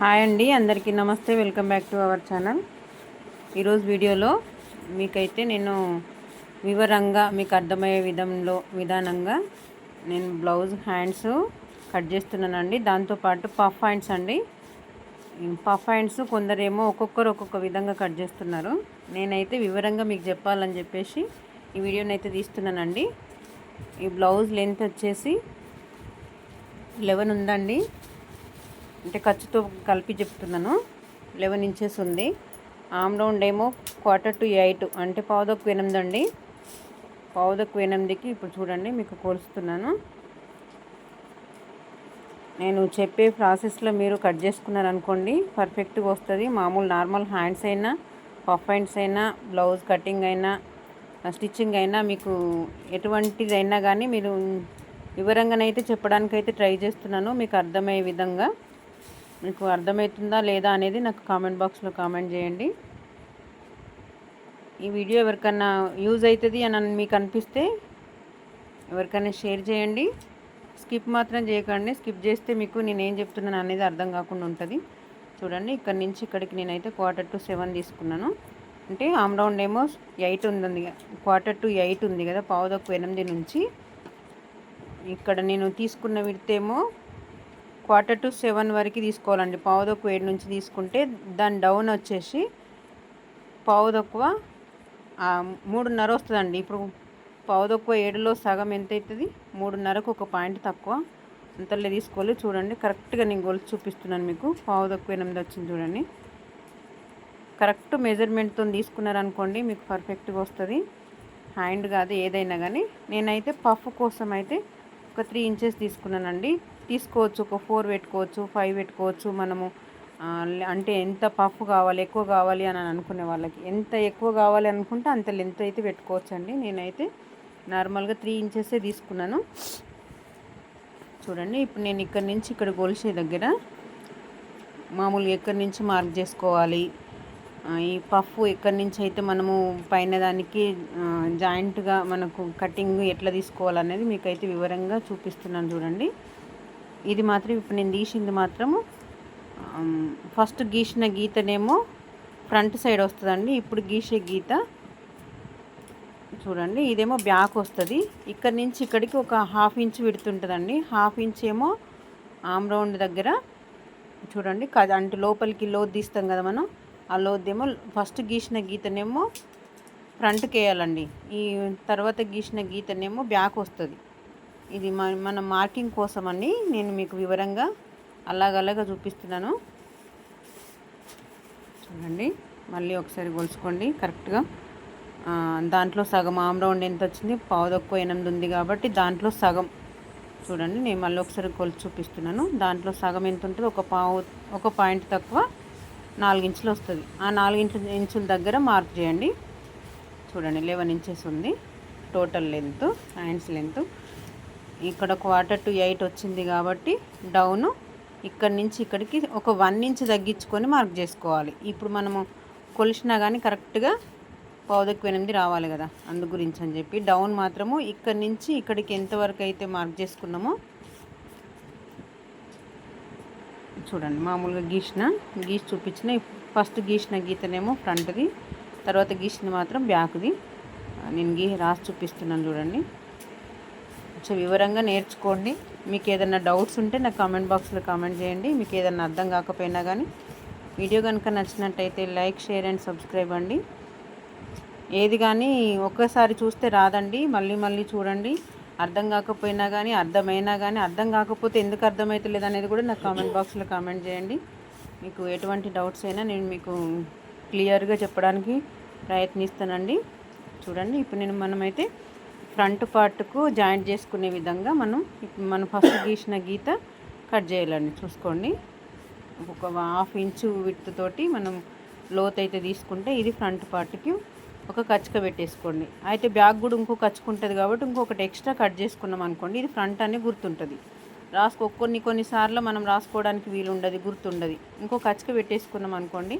Hi అండి అందరికీ నమస్తే. Welcome back to our channel. ఈరోజు వీడియోలో మీకైతే నేను వివరంగా మీకు అర్థమయ్యే విధంలో విధానంగా నేను బ్లౌజ్ హ్యాండ్స్ కట్ చేస్తున్నానండి. దాంతోపాటు పఫ్ హ్యాండ్స్ అండి. పఫ్ హ్యాండ్స్ కొందరేమో ఒక్కొక్కరు ఒక్కొక్క విధంగా కట్ చేస్తున్నారు. నేనైతే వివరంగా మీకు చెప్పాలని చెప్పేసి ఈ వీడియోని అయితే తీస్తున్నానండి. ఈ బ్లౌజ్ లెంత్ వచ్చేసి లెవెన్ ఉందండి. అంటే ఖర్చుతో కలిపి చెప్తున్నాను. లెవెన్ ఇంచెస్ ఉంది. ఆమ్ రౌండ్ ఏమో క్వార్టర్ టు ఎయిట్. అంటే పావుదొక్కు ఎనిమిది అండి. పావుదొక్కు ఎనిమిదికి ఇప్పుడు చూడండి మీకు కోలుస్తున్నాను. నేను చెప్పే ప్రాసెస్లో మీరు కట్ చేసుకున్నారనుకోండి పర్ఫెక్ట్గా వస్తుంది. మామూలు నార్మల్ హ్యాండ్స్ అయినా పఫ్ హ్యాండ్స్ అయినా బ్లౌజ్ కటింగ్ అయినా స్టిచ్చింగ్ అయినా మీకు ఎటువంటిదైనా కానీ మీరు వివరంగానైతే చెప్పడానికైతే ట్రై చేస్తున్నాను. మీకు అర్థమయ్యే విధంగా మీకు అర్థమవుతుందా లేదా అనేది నాకు కామెంట్ బాక్స్లో కామెంట్ చేయండి. ఈ వీడియో ఎవరికన్నా యూజ్ అవుతుంది అని మీకు అనిపిస్తే ఎవరికైనా షేర్ చేయండి. స్కిప్ మాత్రం చేయకండి. స్కిప్ చేస్తే మీకు నేను ఏం చెప్తున్నాను అనేది అర్థం కాకుండా ఉంటుంది. చూడండి ఇక్కడ నుంచి ఇక్కడికి నేనైతే క్వార్టర్ టు సెవెన్ తీసుకున్నాను. అంటే ఆమ్ రౌండ్ ఏమో ఎయిట్ ఉంది క్వార్టర్ టు ఎయిట్ ఉంది కదా పావుదక్కు ఎనిమిది నుంచి. ఇక్కడ నేను తీసుకున్న విడితేమో క్వార్టర్ టు సెవెన్ వరకు తీసుకోవాలండి. పావు తక్కువ ఏడు నుంచి తీసుకుంటే దాని డౌన్ వచ్చేసి పావు తక్కువ మూడున్నర వస్తుందండి. ఇప్పుడు పావు తక్కువ ఏడులో సగం ఎంత అవుతుంది మూడున్నరకు ఒక పాయింట్ తక్కువ. అంతలే తీసుకోవాలి. చూడండి కరెక్ట్గా నేను గొలుసు చూపిస్తున్నాను మీకు. పావు తక్కువ ఎనిమిది వచ్చింది చూడండి. కరెక్ట్ మెజర్మెంట్తో తీసుకున్నారనుకోండి మీకు పర్ఫెక్ట్గా వస్తుంది. హ్యాండ్ కాదు ఏదైనా కానీ నేనైతే పఫ్ కోసం అయితే ఒక త్రీ ఇంచెస్ తీసుకున్నానండి. తీసుకోవచ్చు ఒక ఫోర్ పెట్టుకోవచ్చు ఫైవ్ పెట్టుకోవచ్చు మనము. అంటే ఎంత పఫ్ కావాలి ఎక్కువ కావాలి అని అనుకునే వాళ్ళకి. ఎంత ఎక్కువ కావాలి అనుకుంటే అంత లెంత్ అయితే పెట్టుకోవచ్చు అండి నేనైతే నార్మల్గా త్రీ ఇంచెసే తీసుకున్నాను. చూడండి ఇప్పుడు నేను ఇక్కడ నుంచి ఇక్కడ గొలిసే దగ్గర మామూలుగా ఎక్కడి నుంచి మార్క్ చేసుకోవాలి. ఈ పఫ్ ఎక్కడి నుంచి అయితే మనము పైన దానికి జాయింట్గా మనకు కటింగ్ ఎట్లా తీసుకోవాలనేది మీకైతే వివరంగా చూపిస్తున్నాను చూడండి. ఇది మాత్రం ఇప్పుడు నేను తీసింది మాత్రము. ఫస్ట్ గీసిన గీతనేమో ఫ్రంట్ సైడ్ వస్తుందండి. ఇప్పుడు గీసే గీత. చూడండి ఇదేమో బ్యాక్ వస్తుంది. ఇక్కడ నుంచి ఇక్కడికి ఒక హాఫ్ ఇంచ్ విడుతుంటుందండి హాఫ్ ఇంచ్ ఏమో ఆమ్ రౌండ్ దగ్గర. చూడండి అంటే లోపలికి లోతు తీస్తాం కదా మనం. ఆ లోదేమో ఫస్ట్ గీసిన గీతనేమో ఫ్రంట్కి వేయాలండి ఈ తర్వాత గీసిన గీతనేమో బ్యాక్ వస్తుంది. ఇది మన మార్కింగ్ కోసం నేను మీకు వివరంగా అలాగలాగా చూపిస్తున్నాను. చూడండి మళ్ళీ ఒకసారి కొలుచుకోండి కరెక్ట్గా. దాంట్లో సగం ఆమ్ రౌండ్ ఎంత వచ్చింది పావు తక్కువ ఎనిమిది ఉంది కాబట్టి దాంట్లో సగం. చూడండి నేను మళ్ళీ ఒకసారి కొలిచి చూపిస్తున్నాను. దాంట్లో సగం ఎంత ఉంటుంది? ఒక పావు ఒక పాయింట్ తక్కువ నాలుగు ఇంచులు వస్తుంది. ఆ నాలుగు ఇంచు ఇంచుల దగ్గర మార్క్ చేయండి. చూడండి లెవెన్ ఇంచెస్ ఉంది. Total length hands length. ఇక్కడ క్వార్టర్ టు ఎయిట్ వచ్చింది కాబట్టి డౌను ఇక్కడ నుంచి ఇక్కడికి ఒక వన్ ఇంచ్ తగ్గించుకొని మార్క్ చేసుకోవాలి. ఇప్పుడు మనము కొలిసినా కానీ కరెక్ట్గా పౌదకు ఎనిమిది రావాలి కదా అందు గురించి అని చెప్పి. డౌన్ మాత్రము ఇక్కడ నుంచి ఇక్కడికి ఎంతవరకు అయితే మార్క్ చేసుకున్నామో చూడండి మామూలుగా గీసిన గీసి చూపించిన. ఫస్ట్ గీసిన గీతనేమో ఫ్రంట్ది తర్వాత గీసిన మాత్రం బ్యాక్ది నేను గీ రాసి చూపిస్తున్నాను చూడండి. కొంచెం వివరంగా నేర్చుకోండి. మీకు ఏదైనా డౌట్స్ ఉంటే నాకు కామెంట్ బాక్స్లో కామెంట్ చేయండి. మీకు ఏదైనా అర్థం కాకపోయినా కానీ వీడియో కనుక నచ్చినట్టయితే లైక్ షేర్ అండ్ సబ్స్క్రైబ్ అండి. ఏది కానీ ఒక్కసారి చూస్తే రాదండి. మళ్ళీ మళ్ళీ చూడండి. అర్థం కాకపోయినా కానీ అర్థమైనా కానీ అర్థం కాకపోతే ఎందుకు అర్థమవుతలేదు అనేది కూడా నాకు కామెంట్ బాక్స్లో కామెంట్ చేయండి. మీకు ఎటువంటి డౌట్స్ అయినా నేను మీకు క్లియర్గా చెప్పడానికి ప్రయత్నిస్తానండి. చూడండి ఇప్పుడు నేను మనమైతే ఫ్రంట్ పార్ట్కు జాయింట్ చేసుకునే విధంగా మనం మనం ఫస్ట్ గీసిన గీత కట్ చేయాలండి. చూసుకోండి. ఒక హాఫ్ ఇంచు విత్ తోటి మనం లోత్ అయితే తీసుకుంటే ఇది ఫ్రంట్ పార్ట్కి ఒక కచ్చుక పెట్టేసుకోండి. అయితే బ్యాగ్ కూడా ఇంకో కచ్చుకుంటుంది కాబట్టి ఇంకొకటి ఎక్స్ట్రా కట్ చేసుకున్నాం అనుకోండి ఇది ఫ్రంట్ అని గుర్తుంటుంది. రాసుకో కొన్ని కొన్నిసార్లు మనం రాసుకోవడానికి వీలు ఉండదు గుర్తుండదు. ఇంకో కచ్చుక పెట్టేసుకున్నాం అనుకోండి